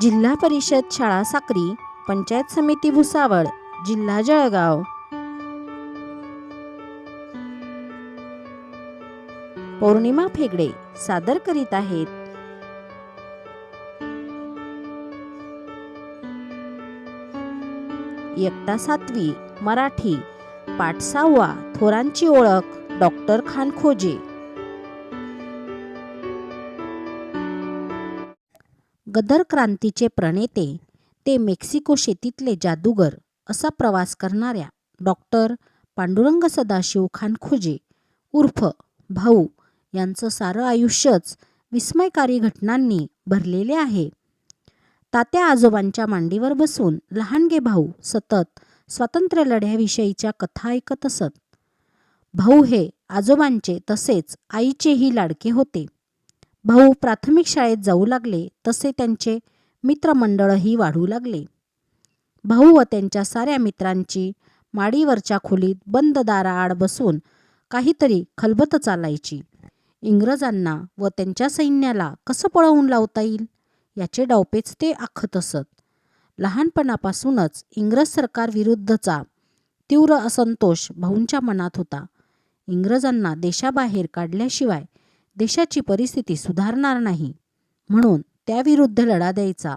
जिल्हा परिषद शाळा साक्री पंचायत समिती भुसावळ जिल्हा जळगाव. पौर्णिमा फेगडे सादर करीत आहेत. इयत्ता सातवी मराठी पाठ सहावा थोरांची ओळख डॉक्टर खान गदर क्रांतीचे प्रणेते ते मेक्सिको शेतीतले जादूगर असा प्रवास करणाऱ्या डॉक्टर पांडुरंग सदाशिव खानखोजे उर्फ भाऊ यांचं सारं आयुष्यच विस्मयकारी घटनांनी भरलेले आहे. तात्या आजोबांच्या मांडीवर बसून लहानगे भाऊ सतत स्वातंत्र्य लढ्याविषयीच्या कथा ऐकत असत. भाऊ हे आजोबांचे तसेच आईचेही लाडके होते. भाऊ प्राथमिक शाळेत जाऊ लागले तसे त्यांचे मित्रमंडळही वाढू लागले. भाऊ व त्यांच्या साऱ्या मित्रांची माडीवरच्या खोलीत बंद दाराआड बसून काहीतरी खलबत चालायची. इंग्रजांना व त्यांच्या सैन्याला कसं पळवून लावता येईल? याचे डावपेच ते आखत असत. लहानपणापासूनच इंग्रज सरकारविरुद्धचा तीव्र असंतोष भाऊंच्या मनात होता. इंग्रजांना देशाबाहेर काढल्याशिवाय देशाची परिस्थिती सुधारणार नाही. म्हणून त्याविरुद्ध लढा द्यायचा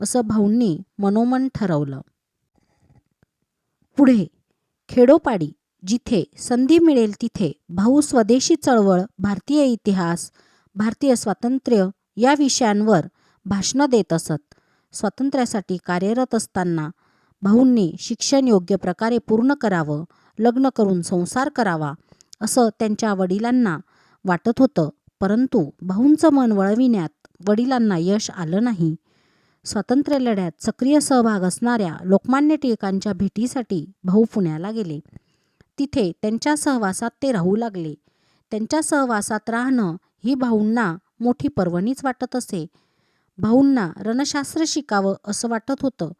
असं भाऊंनी मनोमन ठरवलं. पुढे खेडोपाडी जिथे संधी मिळेल तिथे भाऊ स्वदेशी चळवळ भारतीय इतिहास भारतीय स्वातंत्र्य या विषयांवर भाषणं देत असत. स्वातंत्र्यासाठी कार्यरत असताना भाऊंनी शिक्षण योग्य प्रकारे पूर्ण करावं लग्न करून संसार करावा असं त्यांच्या वडिलांना वाटत होतं परंतु भाऊंचं मन वळविण्यात वडिलांना यश आलं नाही. स्वातंत्र्य लढ्यात सक्रिय सहभाग असणाऱ्या लोकमान्य टिळकांच्या भेटीसाठी भाऊ पुण्याला गेले. तिथे त्यांच्या सहवासात ते राहू लागले. त्यांच्या सहवासात राहणं ही भाऊंना मोठी पर्वणीच वाटत असे. भाऊंना रणशास्त्र शिकावं असं वाटत होतं.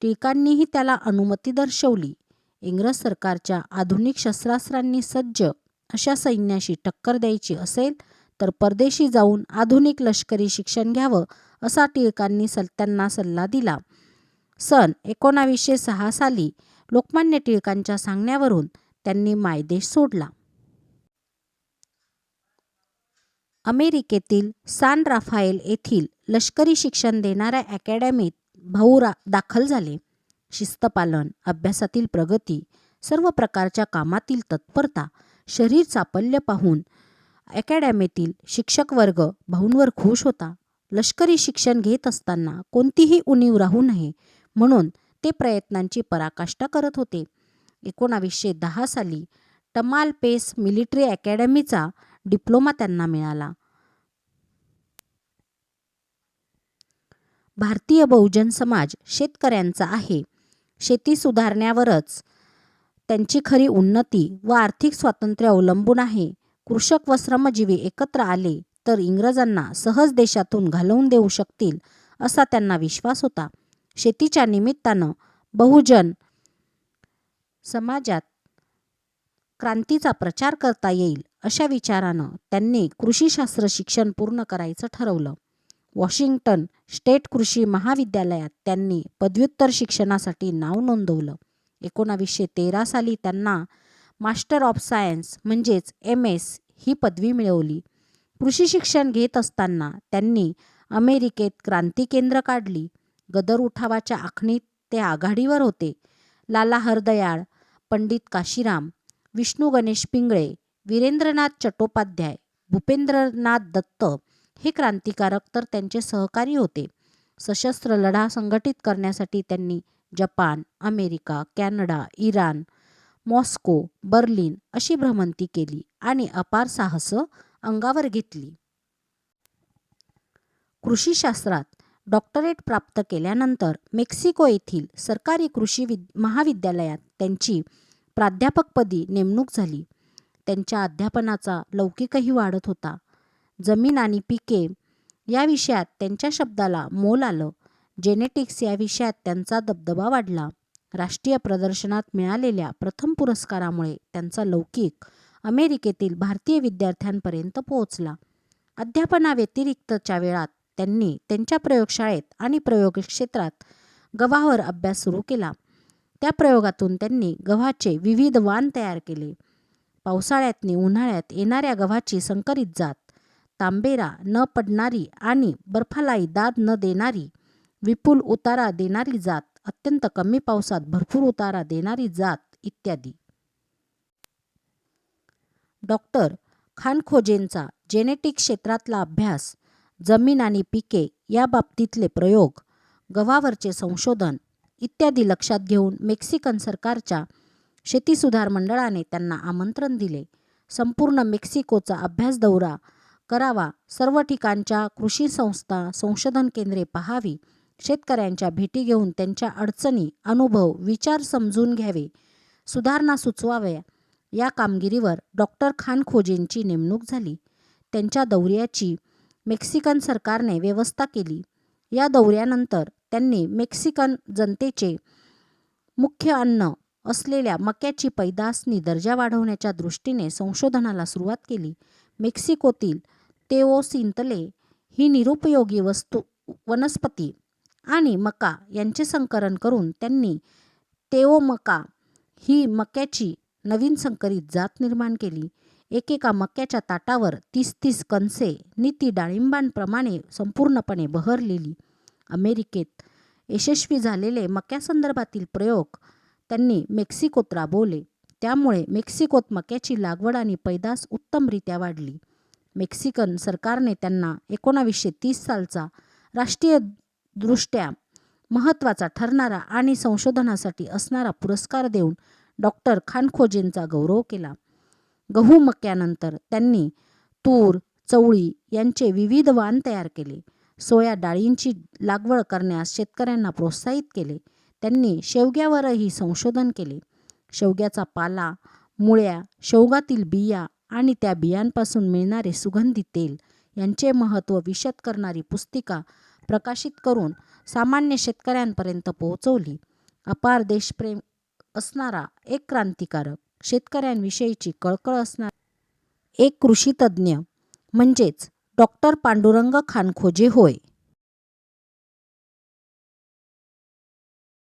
टिळकांनीही त्याला अनुमती दर्शवली. इंग्रज सरकारच्या आधुनिक शस्त्रास्त्रांनी सज्ज अशा सैन्याशी टक्कर द्यायची असेल तर परदेशी जाऊन आधुनिक लष्करी शिक्षण घ्यावं असा टिळकांनी सल त्यांना सल्ला दिला. सन एकोणावीसशे सहा साली लोकमान्य टिळकांच्या सांगण्यावरून त्यांनी मायदेश सोडला. अमेरिकेतील सान राफाएल येथील लष्करी शिक्षण देणाऱ्या अकॅडमीत भाऊ रा दाखल झाले. शिस्तपालन अभ्यासातील प्रगती सर्व प्रकारच्या कामातील तत्परता शरीर चापल्य पाहून अकॅडमीतील शिक्षक वर्ग भाऊंवर खुश होता. लष्करी शिक्षण घेत असताना कोणतीही उणीव राहू नये म्हणून ते प्रयत्नांची पराकाष्ठा करत होते. एकोणावीसशे दहा साली टमाल पेस मिलिटरी अकॅडमीचा डिप्लोमा त्यांना मिळाला. भारतीय बहुजन समाज शेतकऱ्यांचा आहे. शेती सुधारण्यावरच त्यांची खरी उन्नती व आर्थिक स्वातंत्र्य अवलंबून आहे. कृषक व श्रमजीवी एकत्र आले तर इंग्रजांना सहज देशातून घालवून देऊ शकतील असा त्यांना विश्वास होता. शेतीच्या निमित्तानं बहुजन समाजात क्रांतीचा प्रचार करता येईल अशा विचारानं त्यांनी कृषीशास्त्र शिक्षण पूर्ण करायचं ठरवलं. वॉशिंग्टन स्टेट कृषी महाविद्यालयात त्यांनी पदव्युत्तर शिक्षणासाठी नाव नोंदवलं. एकोणावीसशे तेरा साली त्यांना मास्टर ऑफ सायन्स म्हणजेच एम एस ही पदवी मिळवली. कृषी शिक्षण घेत असताना त्यांनी अमेरिकेत क्रांती केंद्र काढली. गदर उठावाच्या आखणीत ते आघाडीवर होते. लाला हरदयाळ पंडित काशीराम विष्णू गणेश पिंगळे वीरेंद्रनाथ चट्टोपाध्याय भूपेंद्रनाथ दत्त हे क्रांतिकारक तर त्यांचे सहकारी होते. सशस्त्र लढा संघटित करण्यासाठी त्यांनी Japan America Canada Iran Moscow Berlin अशी भ्रमंती केली आणि अपार साहस अंगावर घेतली. कृषीशास्त्रात डॉक्टरेट प्राप्त केल्यानंतर मेक्सिको येथील सरकारी कृषी विद महाविद्यालयात त्यांची प्राध्यापकपदी नेमणूक झाली. त्यांच्या अध्यापनाचा लौकिकही वाढत होता. जमीन आणि पिके या विषयात त्यांच्या शब्दाला मोल आलं. जेनेटिक्स या विषयात त्यांचा दबदबा वाढला. राष्ट्रीय प्रदर्शनात मिळालेल्या प्रथम पुरस्कारामुळे त्यांचा लौकिक अमेरिकेतील भारतीय विद्यार्थ्यांपर्यंत पोहोचला. अध्यापनाव्यतिरिक्तच्या वेळात त्यांनी त्यांच्या प्रयोगशाळेत आणि प्रयोग क्षेत्रात गव्हावर अभ्यास सुरू केला. त्या प्रयोगातून त्यांनी गव्हाचे विविध वाण तयार केले. पावसाळ्यातनी उन्हाळ्यात येणाऱ्या गव्हाची संकरित जात तांबेरा न पडणारी आणि बर्फालाई दाद न देणारी विपुल उतारा देणारी जात अत्यंत कमी पावसात भरपूर उतारा देणारी जात इत्यादी. डॉक्टर खानखोजेंचा जेनेटिक क्षेत्रातला अभ्यास जमीन आणि पिके या बाबतीतले प्रयोग गव्हावरचे संशोधन इत्यादी लक्षात घेऊन मेक्सिकन सरकारच्या शेती सुधार मंडळाने त्यांना आमंत्रण दिले. संपूर्ण मेक्सिकोचा अभ्यास दौरा करावा सर्व ठिकाणच्या कृषी संस्था संशोधन केंद्रे पहावी शेतकऱ्यांच्या भेटी घेऊन त्यांच्या अडचणी अनुभव विचार समजून घ्यावे. सुधारणा सुचवाव्या. या कामगिरीवर डॉक्टर खानखोजेंची नेमणूक झाली. त्यांच्या दौऱ्याची मेक्सिकन सरकारने व्यवस्था केली. या दौऱ्यानंतर त्यांनी मेक्सिकन जनतेचे मुख्य अन्न असलेल्या मक्याची पैदासनी दर्जा वाढवण्याच्या दृष्टीने संशोधनाला सुरुवात केली. मेक्सिकोतील तेओसिंतले ही निरुपयोगी वस्तू वनस्पती आणि मका यांचे संकलन करून त्यांनी तेओमका ही मक्याची नवीन संकरित जात निर्माण केली. एकेका मक्याच्या ताटावर तीस तीस कणसे नीती डाळिंबांप्रमाणे संपूर्णपणे बहरलेली. अमेरिकेत यशस्वी झालेले मक्यासंदर्भातील प्रयोग त्यांनी मेक्सिकोत राबवले. त्यामुळे मेक्सिकोत मक्याची लागवड आणि पैदास उत्तमरित्या वाढली. मेक्सिकन सरकारने त्यांना एकोणावीसशे तीस सालचा राष्ट्रीय दृष्ट्या महत्त्वाचा ठरणारा आणि संशोधनासाठी असणारा पुरस्कार देऊन डॉक्टर खानखोजेंचा गौरव केला. गहू मक्यानंतर त्यांनी तूर चवळी यांचे विविध वाण तयार केले. सोया डाळींची लागवड करण्यास शेतकऱ्यांना प्रोत्साहित केले. त्यांनी शेवग्यावरही संशोधन केले. शेवग्याचा पाला मुळ्या शेवगातील बिया आणि त्या बियांपासून मिळणारे सुगंधी तेल यांचे महत्त्व विशद करणारी पुस्तिका प्रकाशित करून सामान्य शेतकऱ्यांपर्यंत पोहोचवली. अपार देशप्रेम असणारा एक क्रांतिकारक शेतकऱ्यांविषयीची कळकळ असणारा एक कृषीतज्ज्ञ म्हणजेच डॉक्टर पांडुरंग खानखोजे होय.